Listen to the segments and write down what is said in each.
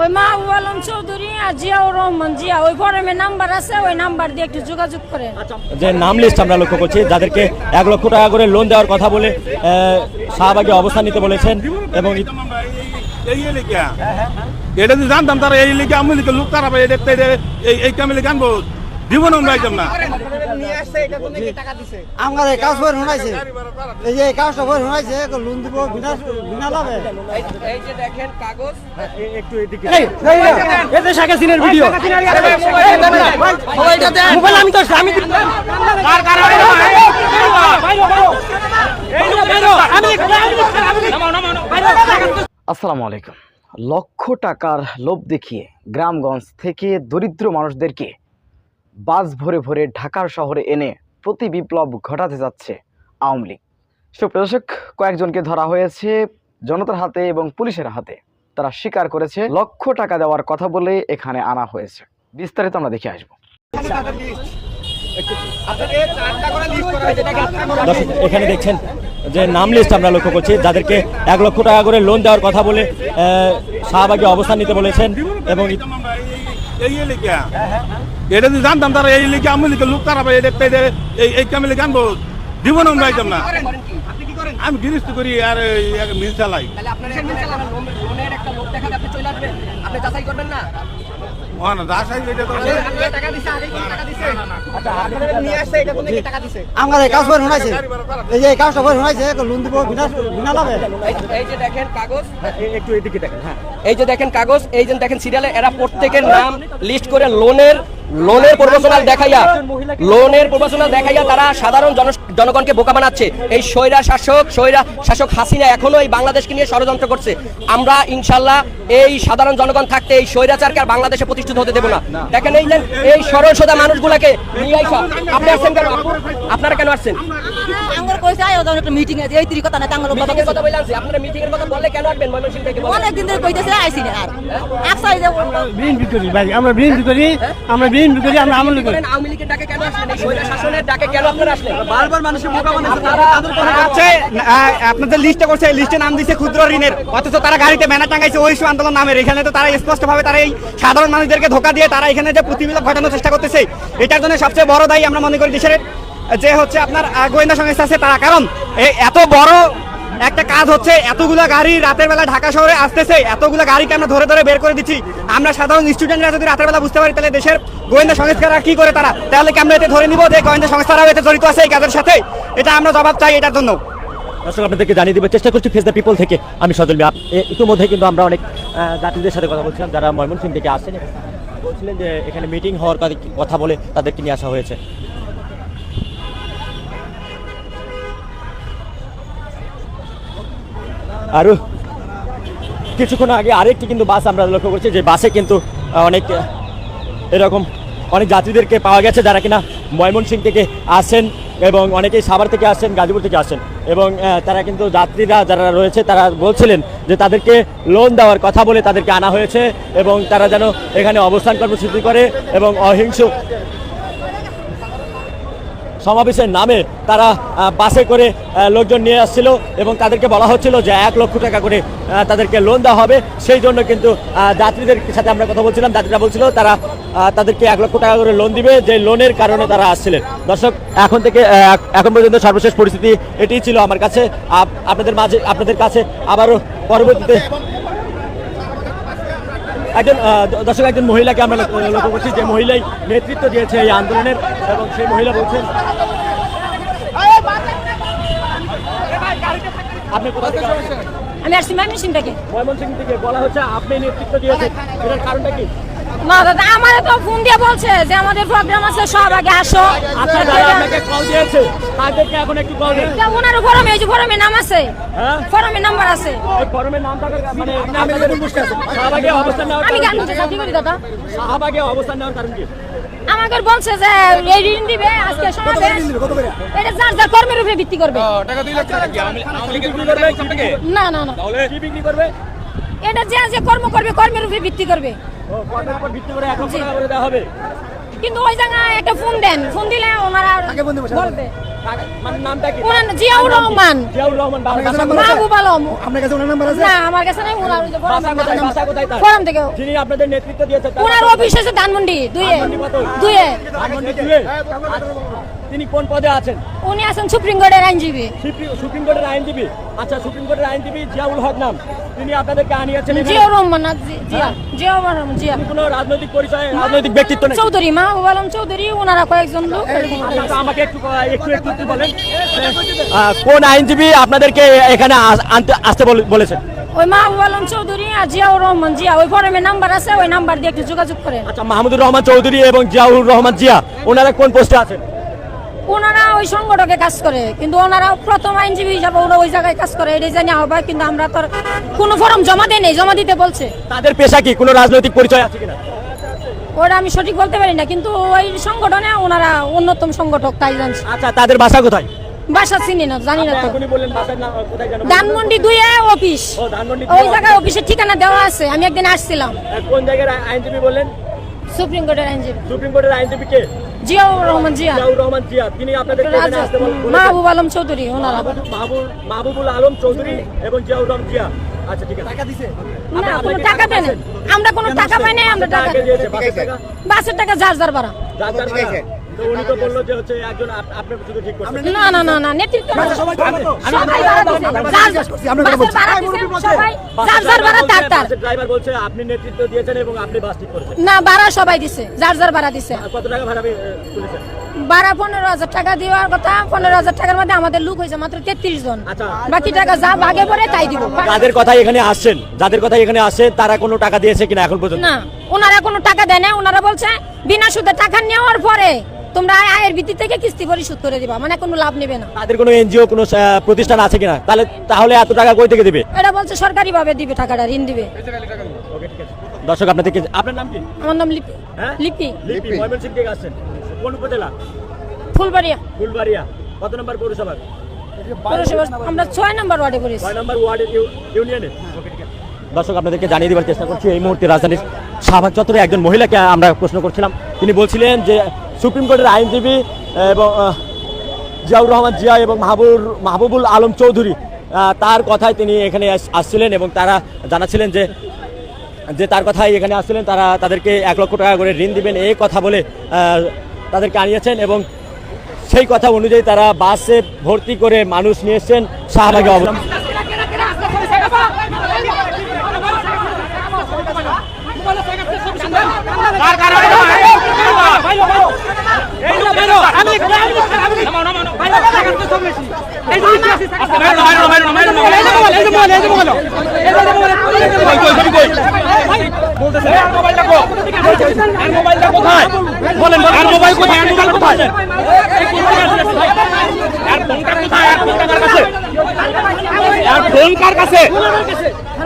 ওই মাহবুব আলম চৌধুরী আর জিয়াউর রহমান জিয়া ওই ফরমে নাম্বার আছে ওই নাম্বার দিয়ে একটু যোগাযোগ করে। যে নাম লিস্ট আমরা লক্ষ্য করছি যাদেরকে এক লক্ষ টাকা করে লোন দেওয়ার কথা বলে আহ, শাহবাগে অবস্থান নিতে বলেছেন এবং এটা যদি জানতাম তারা এই লিগে আমি লিখে লোক তারা এই এই কামে লিখে আনব দিব না আমরা না আমার এই কাজ করে শোনাইছে এই যে এই কাজটা করে শোনাইছে লোন দিব বিনা বিনা লাভে এই যে দেখেন কাগজ মোবাইল আমি তো আমি আসসালামু আলাইকুম লক্ষ টাকার লোভ দেখিয়ে গ্রামগঞ্জ থেকে দরিদ্র মানুষদেরকে বাস ভরে ভরে ঢাকার শহরে এনে প্রতি বিপ্লব ঘটাতে যাচ্ছে আওয়ামী লীগ। সুপ্রদর্শক কয়েকজনকে ধরা হয়েছে জনতার হাতে এবং পুলিশের হাতে। তারা স্বীকার করেছে লক্ষ টাকা দেওয়ার কথা বলে এখানে আনা হয়েছে। বিস্তারিত আমরা দেখে আসব। এখানে দেখছেন যে নাম লিস্ট আমরা লক্ষ্য করছি, যাদেরকে এক লক্ষ টাকা করে লোন দেওয়ার কথা বলে শাহবাগে অবস্থান নিতে বলেছেন এবং এই এলাকা এটা যদি জানতাম তারা এই এলাকা আমি লিখে লোক তারা এটা এই কামে লিখে আনব। দিব না আমরা যাইতাম না আমি করি আর মিল চালাই। আপনার একটা লোক দেখালে আপনি চলে আসবেন। আপনি যাচাই করবেন না? আমার এই কাজ করে শোনাইছে। এই যে এই কাজটা করে শোনাইছে লোন দিব বিনা বিনা লাভে এই- এই যে দেখেন কাগজ। একটু এদিকে দেখেন হ্যাঁ। এই যে দেখেন কাগজ এই যে দেখেন সিরিয়ালে এরা প্রত্যেকের নাম লিস্ট করে লোনের লোনের প্রফেশনাল দেখাইয়া লোনের প্রফেশনাল দেখাইয়া তারা সাধারণ জন জনগণকে বোকা বানাচ্ছে। এই স্বৈরা শাসক স্বৈরা শাসক হাসিনা এখনও এই বাংলাদেশকে নিয়ে ষড়যন্ত্র করছে। আমরা ইনশাল্লাহ এই সাধারণ জনগণ থাকতে এই স্বৈরাচারকে আর বাংলাদেশে প্রতিষ্ঠিত হতে দেবো না। দেখেন এই যে এই সরল সোজা মানুষগুলাকে নিয়ে আইসা। আপনি আসছেন কেন? আপনারা কেন আসছেন? আঙ্গুর কইছে আয় ওদের একটা মিটিং আছে এই তিরি কথা না আঙ্গুর কথা বলে আনছি। আপনারা মিটিং এর কথা বললে কেন আসবেন? ময়মনসিংহ থেকে অনেক দিন ধরে কইতেছে আইছি না আর। একসাই যে বিএনপি করি ভাই। আমরা বিএনপি করি আমরা বিএনপি করি আমরা আমল করি। আওয়ামী লীগের ডাকে কেন আসলেন? এই স্বৈরা শাসনের ডাকে কেন আপনারা আসলেন? বারবার মানুষের আপনাদের লিস্টটা করছে লিস্টে নাম দিয়েছে ক্ষুদ্র ঋণের। অথচ তারা গাড়িতে ব্যানার টাঙ্গাইছে ওইসব আন্দোলন নামের। এখানে তো তারা স্পষ্ট ভাবে তারা এই সাধারণ মানুষদেরকে ধোকা দিয়ে তারা এখানে যে প্রতিবিলক ঘটানোর চেষ্টা করতেছে এটার জন্য সবচেয়ে বড় দায়ী আমরা মনে করি দেশের যে হচ্ছে আপনার গোয়েন্দা সংস্থা আছে তারা। কারণ এত বড় একটা কাজ হচ্ছে, এতগুলো গাড়ি রাতের বেলা ঢাকা শহরে আসতেছে, এতগুলো গাড়িকে আমরা ধরে ধরে বের করে দিচ্ছি। আমরা সাধারণ স্টুডেন্টরা যদি রাতের বেলা বুঝতে পারি, তাহলে দেশের গোয়েন্দা সংস্থারা কি করে তারা? তাহলে কি আমরা এতে ধরে নিব যে গোয়েন্দা সংস্থারাও এতে জড়িত আছে এই কাজের সাথে? এটা আমরা জবাব চাই এটার জন্য। দর্শক, আপনাদেরকে জানিয়ে দেবার চেষ্টা করছি ফেস দ্য পিপল থেকে। আমি সজল মিয়া ইতিমধ্যে কিন্তু আমরা অনেক যাত্রীদের সাথে কথা বলছিলাম, যারা ময়মনসিংহ থেকে আসছেন বলছিলেন যে, এখানে মিটিং হওয়ার কথা বলে তাদেরকে নিয়ে আসা হয়েছে। আরও কিছুক্ষণ আগে আরেকটি কিন্তু বাস আমরা লক্ষ্য করছি, যে বাসে কিন্তু অনেক, এরকম অনেক যাত্রীদেরকে পাওয়া গেছে যারা কিনা ময়মনসিং থেকে আসেন এবং অনেকেই সাভার থেকে আসেন, গাজীপুর থেকে আসেন। এবং তারা কিন্তু যাত্রীরা যারা রয়েছে, তারা বলছিলেন যে তাদেরকে লোন দেওয়ার কথা বলে তাদেরকে আনা হয়েছে এবং তারা যেন এখানে অবস্থান কর্মসূচি করে এবং অহিংস সমাবেশের নামে তারা বাসে করে লোকজন নিয়ে আসছিল এবং তাদেরকে বলা হচ্ছিল যে এক লক্ষ টাকা করে তাদেরকে লোন দেওয়া হবে। সেই জন্য কিন্তু যাত্রীদের সাথে আমরা কথা বলছিলাম। যাত্রীরা বলছিল তারা তাদেরকে এক লক্ষ টাকা করে লোন দিবে। যে লোনের কারণে তারা আসছিলেন। দর্শক, এখন থেকে এখন পর্যন্ত সর্বশেষ পরিস্থিতি এটিই ছিল আমার কাছে। আপ- আপনাদের মাঝে, আপনাদের কাছে আবারও পরবর্তীতে একজন দর্শক একজন মহিলাকে আমরা লক্ষ্য করছি যে মহিলাই নেতৃত্ব দিয়েছে এই আন্দোলনের এবং সেই মহিলা বলছেন আপনি কোথা থেকে? আমি আসছি ময়মনসিং থেকে। ময়মনসিং থেকে। বলা হচ্ছে আপনি নেতৃত্ব দিয়েছেন। এটার কারণটা কি? না দাদা আমার তো ফোন দিয়ে বলছে যে আমাদের প্রোগ্রাম আছে সব আগে আসো। আচ্ছা ওনার ফরমে এই যে ফরমে নাম আছে। হ্যাঁ? ফরমে নাম্বার আছে। নাম থাকার মানে আমি গান চাকরি করি দাদা আমাকে বলছে যে এই ঋণ দিবে আজকে সমাবেশ। এটা যার যার কর্মের উপরে ভিত্তি করবে। বিক্রি করবে না না না। তাহলে কি বিক্রি করবে? এটা যে যে কর্ম করবে কর্মের উপরে ভিত্তি করবে। কিন্তু ওই জায়গায় একটা ফোন দেন ফোন দিলে ওনারা বলবে মানে নামটা কি ওনার জিয়াউর রহমান জিয়াউর রহমান মাহবুব আলম আপনার কাছে ওনার নাম্বার আছে না আমার কাছে নাই ওনার ফোরাম বাসা কোথায় বাসা কোথায় তার ফোরাম থেকে যিনি আপনাদের নেতৃত্ব দিয়েছেন ওনার অফিস আছে ধানমন্ডি ধানমন্ডি দুয়ে? তিনি কোন পদে আছেন? উনি আছেন সুপ্রিম কোর্টের আইনজীবী। সুপ্রিম- সুপ্রিম কোর্টের আইনজীবী। আচ্ছা সুপ্রিম কোর্টের আইনজীবী জিয়াউল হক নাম। তিনি আপনাদেরকে আনিয়েছেন এখানে? জিয়াউর রহমান জিয়া জিয়াউর রহমান জিয়া। তিনি কোনো রাজনৈতিক পরিচয় রাজনৈতিক ব্যক্তিত্ব নেই। চৌধুরী মাহবুব আলম চৌধুরী ওনারা কয়েকজন লোক। আচ্ছা, আমাকে একটু একটু একটু বলেন। কোন আইনজীবী আপনাদেরকে এখানে আনতে আসতে বলে- বলেছেন ওই মাহবুব আলম চৌধুরী আর জিয়াউর রহমান জিয়া। ওই ফোরামের নাম্বার আছে ওই নাম্বার দিয়ে একটু যোগাযোগ করেন। আচ্ছা মাহমুদুর রহমান চৌধুরী এবং জিয়াউর রহমান জিয়া ওনারা কোন পোস্টে আছেন? ওনারা ওই সংগঠকে কাজ করে কিন্তু ওনারা প্রথম আইনজীবী হিসাবে ওরা ওই জায়গায় কাজ করে এটাই জানি কিন্তু আমরা তো কোনো ফর্ম জমা দেয় নেই জমা দিতে বলছে। তাদের পেশা কি? কোনো রাজনৈতিক পরিচয় আছে কিনা? ওটা আমি সঠিক বলতে পারি না কিন্তু ওই সংগঠনে ওনারা অন্যতম সংগঠক তাই জানছি। আচ্ছা তাদের বাসা কোথায়? বাসা চিনি না জানি না তো। ধানমন্ডি দুইয়ে অফিস। ওই জায়গায় অফিসের ঠিকানা দেওয়া আছে আমি একদিন আসছিলাম। কোন আইনজীবী বললেন? সুপ্রিম কোর্টের আইনজীবী। সুপ্রিম কোর্টের আইনজীবী কে? জিয়াউর রহমান জিয়া। জিয়াউর রহমান জিয়া তিনি আপনাদের এখানে আসতে বলেছেন। মাহবুব আলম চৌধুরী ওনারা। মাহবুব মাহবুব- মাহবুবুল আলম চৌধুরী এবং জিয়াউর রহমান জিয়া। আচ্ছা ঠিক আছে। টাকা দিছে। না কোনো টাকা না আমরা কোনো টাকা পাই না আমরা টাকা আগে দিয়েছে বাসের টাকা। বাসের টাকা যার যার ভাড়া। যার যার ভাড়া। তো উনি তো বলল যে হচ্ছে একজন আপ- আপনার শুধু ঠিক করছেন না। না না না নেতৃত্ব সবাই ভাড়া দিছে। যার- বাসের ভাড়া দিছে, সবাই যার যার ভাড়া তার তার। ড্রাইভার বলছে আপনি নেতৃত্ব দিয়েছেন এবং আপনি বাস ঠিক করেছেন। না ভাড়া সবাই দিছে। যার যার ভাড়া দিছে। কত টাকা ভাড়া তুলেছেন? ভাড়া পনেরো হাজার টাকা দেওয়ার কথা পনেরো হাজার টাকার মধ্যে আমাদের লোক হয়েছে মাত্র তেত্রিশ জন। আচ্ছা। বাকি টাকা যা ভাগে পড়ে তাই দিব। যাদের কথা এখানে আসছেন যাদের কথা এখানে আসে তারা কোনো টাকা দিয়েছে কিনা এখন পর্যন্ত? না। ওনারা কোনো টাকা দেয় না ওনারা বলছে বিনা সুদে টাকা নেওয়ার পরে তোমরা আয়ের ভিত্তি থেকে কিস্তি পরিশোধ করে দিবা মানে কোনো লাভ নেবে না। তাদের কোনো এনজিও কোনো প্রতিষ্ঠান আছে কিনা? তাহলে তাহলে এত টাকা কই থেকে দিবে? এটা বলছে সরকারি ভাবে দিবে টাকাটা ঋণ দিবে। দর্শক আপনার নাম কি? আমার নাম লিপি। হ্যাঁ? লিপি। লিপি ময়মনসিংহ থেকে আসছেন। কোন উপজেলা? ফুলবাড়িয়া। ফুলবাড়িয়া। কত নম্বর পৌরসভা? আমরা ছয় নম্বর ওয়ার্ডে পড়েছি। ছয় নম্বর ওয়ার্ড ইউনিয়নে? দর্শক আপনাদেরকে জানিয়ে দেওয়ার চেষ্টা করছি এই মুহূর্তে রাজধানীর শাহবাগ চত্বরে একজন মহিলাকে আমরা প্রশ্ন করছিলাম। তিনি বলছিলেন যে সুপ্রিম কোর্টের আইনজীবী এবং জিয়াউর রহমান জিয়া এবং মাহবুর, মাহবুবুল আলম চৌধুরী তার কথায় তিনি এখানে আসছিলেন এবং তারা জানাচ্ছিলেন যে যে তার কথাই এখানে আসছিলেন, তারা তাদেরকে এক লক্ষ টাকা করে ঋণ দিবেন, এই কথা বলে তাদেরকে আনিয়েছেন এবং সেই কথা অনুযায়ী তারা বাসে ভর্তি করে মানুষ নিয়ে এসছেন শাহবাগে অবস্থান বলেন আর মোবাইল কোথায় আর মোবাইল কোথায় আর ফোনটা কোথায় আর ফোনটা কার কাছে আর ফোন কার কাছে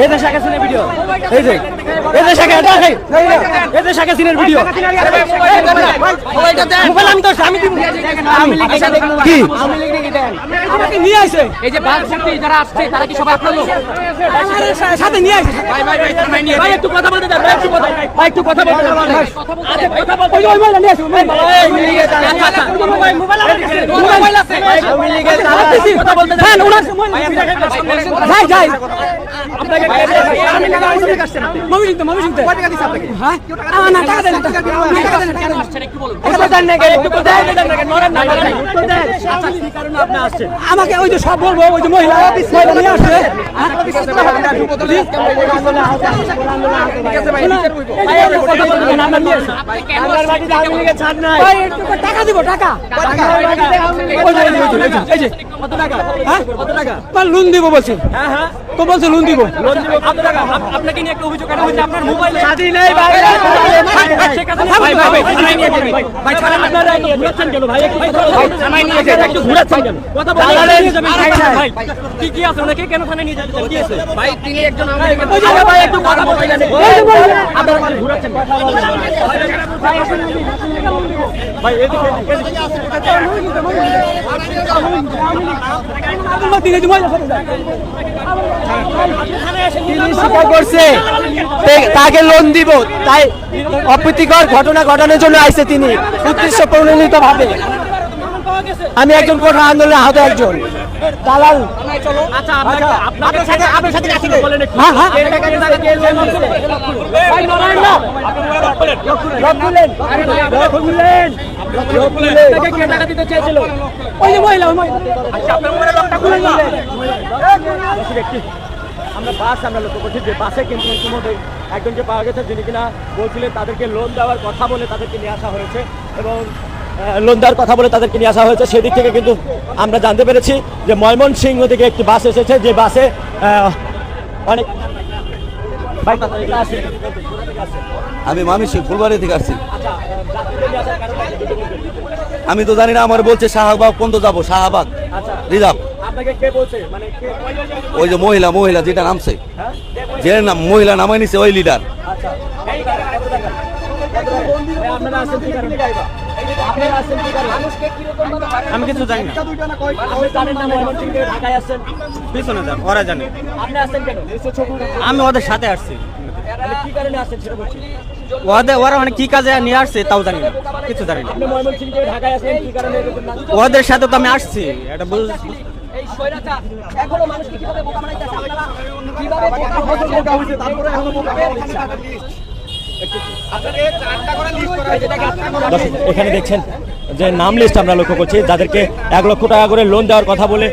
এই যে শেখ হাসিনার ভিডিও। এই যে এই যে শেখ দেখাই এই যে শেখ হাসিনার ভিডিও। মোবাইল আমি তো আমি দিব। কি? আমাকে নিয়ে আসে এই যে বাস ভর্তি যারা আসছে তারা কি সবাই আপনার লোক? সাথে নিয়ে আসে ভাই ভাই ভাই ভাই নিয়ে ভাই একটু কথা বলতে দেন ভাই একটু কথা ভাই একটু কথা বলতে দেন কথা বলতে ওই যে নিয়ে আসে এই গেছে আচ্ছা আচ্ছা। মোবাইল আছে মোবাইল আছে। মিলি গেছে কথা বলতে দেন হ্যাঁ ওনার যাই যাই। আপনাকে হ্যাঁ আচ্ছা আমাকে ওই যে সব বলব ওই যে মহিলা নিয়ে আসছে ভাই, টাকা দিব হ্যাঁ টাকা লোন দিব বলছি হ্যাঁ হ্যাঁ তো বলছে লোন দিব আপনাকে নিয়ে একটা অভিযোগ আনা হয়েছে আপনার মোবাইলে নেই ভাই ভাই ভাই ভাই থানায় নিয়ে যাবেন ভাই থানায় আপনারা একটু ঘুরাচ্ছেন কেন ভাই একটু থানায় নিয়ে যাবেন একটু ঘুরাচ্ছেন কেন কথা বলে নিয়ে যাবেন ভাই কি কি আছে ওনাকে কেন থানায় নিয়ে যাবেন কি আছে ভাই তিনি একজন আমাদের ভাই একটু কথা বলবেন আপনারা মানে ঘুরাচ্ছেন ভাই এদিকে এদিকে। স্বীকার করছে। তাকে লোন দিব। তাই অপ্রীতিকর ঘটনা ঘটানোর জন্য আইছে তিনি। উদ্দেশ্য প্রণোদিত ভাবে আমি একজন কোঠা আন্দোলনে আহত একজন। দালাল। আচ্ছা ওই মহিলা। আমরা বাস আমরা লক্ষ্য করছি যে বাসে কিন্তু ইতিমধ্যে একজনকে পাওয়া গেছে যিনি কিনা বলছিলেন তাদেরকে লোন দেওয়ার কথা বলে তাদেরকে নিয়ে আসা হয়েছে এবং লোন দেওয়ার কথা বলে তাদেরকে নিয়ে আসা হয়েছে। সেদিক থেকে কিন্তু আমরা জানতে পেরেছি যে ময়মনসিংহ থেকে একটি বাস এসেছে যে বাসে অনেক। আমি মামি সিং ফুলবাড়ি থেকে আসছি। আমি তো জানি না আমার বলছে শাহবাগ পর্যন্ত যাব শাহবাগ। রিজার্ভ। আপনাকে কে বলছে? মানে ওই যে মহিলা মহিলা যেটা নামছে। যে নাম মহিলা নামাই নিছে ওই লিডার কারণে? আমি কিছু জানি না। পিছনে যান ওরা জানে। আমি ওদের সাথে আসছি। মানে কি কারণে আসছেন সেটা বলছি। ওদের ওরা মানে কি কাজে নিয়ে আসছে তাও জানি না। কিছু জানি না? ওদের সাথে তো আমি আসছি। এটা বুঝ এই স্বৈরাচার এখনও মানুষকে কীভাবে বোকা বানাইতেছে আপনারা? কীভাবে বোকা তারপরে এখনও বোকা এখানে দেখছেন যে নাম লিস্ট আমরা লক্ষ্য করছি। যাদেরকে এক লক্ষ টাকা করে লোন দেওয়ার কথা বলে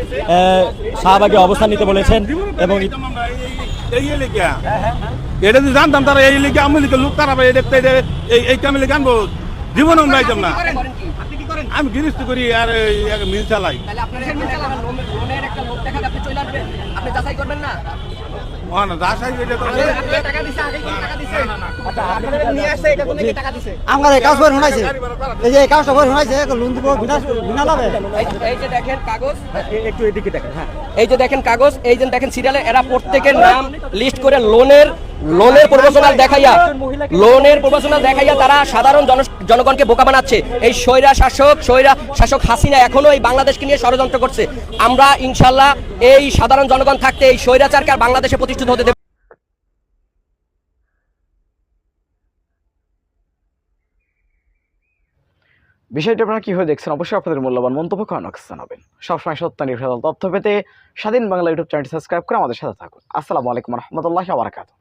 শাহবাগে অবস্থান নিতে বলেছেন এবং এটা যদি জানতাম তারা এই লিখে আমি লিখে লোক তারা এই দেখতে এই এই কামে লিখে আনব জীবন আমরা না। আমি গৃহস্থ করি আর মিল চালাই। তাহলে আপনার লোনের একটা লোক দেখালে আপনি চলে আসবেন। আপনি যাচাই করবেন না? ও না দাসাই এটা তো আপনার টাকা দিছে আগে কোন টাকা দিছে। আপনারা নিয়ে আসছে এটা কোন টাকা দিছে? আমার এই কাজ করে। শোনাইছে এই যে এই কাজটা করে শোনাইছে লোন দিব বিনা বিনা লাভে। এই- এই যে দেখেন কাগজ। একটু এদিকে দেখেন হ্যাঁ। এই যে দেখেন কাগজ এই যে দেখেন সিরিয়ালে এরা প্রত্যেকের নাম লিস্ট করে লোনের লোনের প্রমোশনাল দেখাইয়া, লোনের প্রমোশনাল দেখাইয়া তারা সাধারণ জনগণকে বোকা বানাচ্ছে। এই স্বৈরা শাসক স্বৈরা শাসক হাসিনা এখনও এই বাংলাদেশকে নিয়ে ষড়যন্ত্র করছে। আমরা ইনশাল্লাহ এই সাধারণ জনগণ থাকতে এই স্বৈরাচারকে আর বাংলাদেশে প্রতিষ্ঠিত হতে বিষয়টি আপনারা কীভাবে দেখছেন? অবশ্যই আপনাদের মূল্যবান মন্তব্য সবসময় সত্য নির্ভর তথ্য পেতে স্বাধীন বাংলা ইউটিউব চ্যানেলটি সাবস্ক্রাইব করে আমাদের সাথে থাকুন। আসসালামু আলাইকুম রহমতুল্লাহ